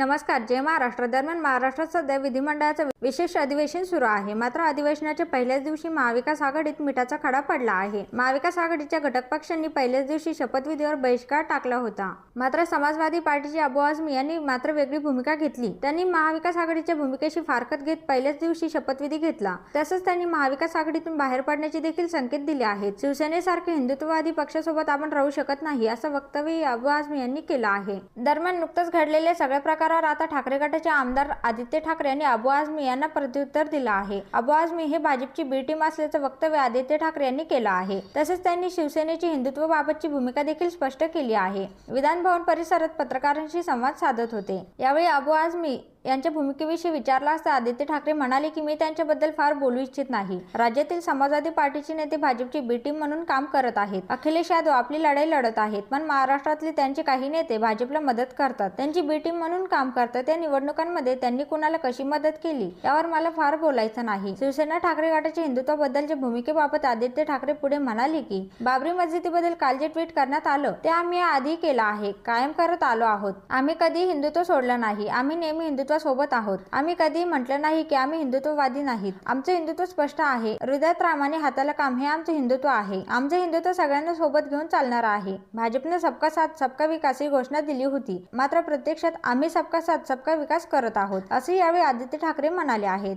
नमस्कार जय महाराष्ट्र. दरम्यान महाराष्ट्रात सध्या विधिमंडळाचं विशेष अधिवेशन सुरू आहे. मात्र अधिवेशनाच्या पहिल्याच दिवशी महाविकास आघाडीत मिठाचा खडा पडला आहे. महाविकास आघाडीच्या घटक पक्षांनी पहिल्याच दिवशी शपथविधीवर बहिष्कार टाकला होता. मात्र समाजवादी पार्टीचे अबू आझमी यांनी मात्र वेगळी भूमिका घेतली. त्यांनी महाविकास आघाडीच्या भूमिकेशी फारकत घेत पहिल्याच दिवशी शपथविधी घेतला. तसंच त्यांनी महाविकास आघाडीतून बाहेर पडण्याचे देखील संकेत दिले आहेत. शिवसेनेसारखे हिंदुत्ववादी पक्षासोबत आपण राहू शकत नाही असं वक्तव्य अबू आझमी यांनी केलं आहे. दरम्यान नुकतंच घडलेल्या सगळ्या प्रकारावर आता ठाकरे गटाचे आमदार आदित्य ठाकरे यांनी अबू आझमी यांना प्रत्युत्तर दिलं आहे. अबू आझमी हे भाजपची बी टीम असल्याचं वक्तव्य आदित्य ठाकरे यांनी केलं आहे. तसेच त्यांनी शिवसेनेची हिंदुत्वबाबतची भूमिका देखील स्पष्ट केली आहे. विधानभवन परिसरात पत्रकारांशी संवाद साधत होते. यावेळी अबू आझमी यांच्या भूमिकेविषयी विचारला असता आदित्य ठाकरे म्हणाले की मी त्यांच्याबद्दल फार बोलू इच्छित नाही. राज्यातील समाजवादी पार्टीचे नेते भाजपची बी टीम म्हणून काम करत आहेत. अखिलेश यादव आपली लढाई लढत आहेत पण महाराष्ट्रातले त्यांचे काही नेते भाजपला मदत करतात. त्यांची बी टीम म्हणून काम करतात. त्या निवडणुकांमध्ये त्यांनी कुणाला कशी मदत केली यावर मला फार बोलायचं नाही. शिवसेना ठाकरे गटाच्या हिंदुत्वाबद्दलच्या भूमिकेबाबत आदित्य ठाकरे पुढे म्हणाले की बाबरी मस्जिदीबद्दल काल जे ट्विट करण्यात आलं. ते आम्ही आधी केलं आहे. कायम करत आलो आहोत. आम्ही कधी हिंदुत्व सोडलं नाही. आम्ही नेहमी हिंदुत्व हिंदुत्वासोबत आहोत. आम्ही कधी म्हटलं नाही की आम्ही हिंदुत्ववादी नाहीत. आमचं हिंदुत्व स्पष्ट आहे. हृदयात रामाने हाताला काम हे आमचं हिंदुत्व आहे. आमचं हिंदुत्व सगळ्यांना सोबत घेऊन चालणार आहे. भाजपने सबका साथ सबका विकास ही घोषणा दिली होती. मात्र प्रत्यक्षात आम्ही सबका साथ सबका विकास करत आहोत असे यावेळी आदित्य ठाकरे म्हणाले आहेत.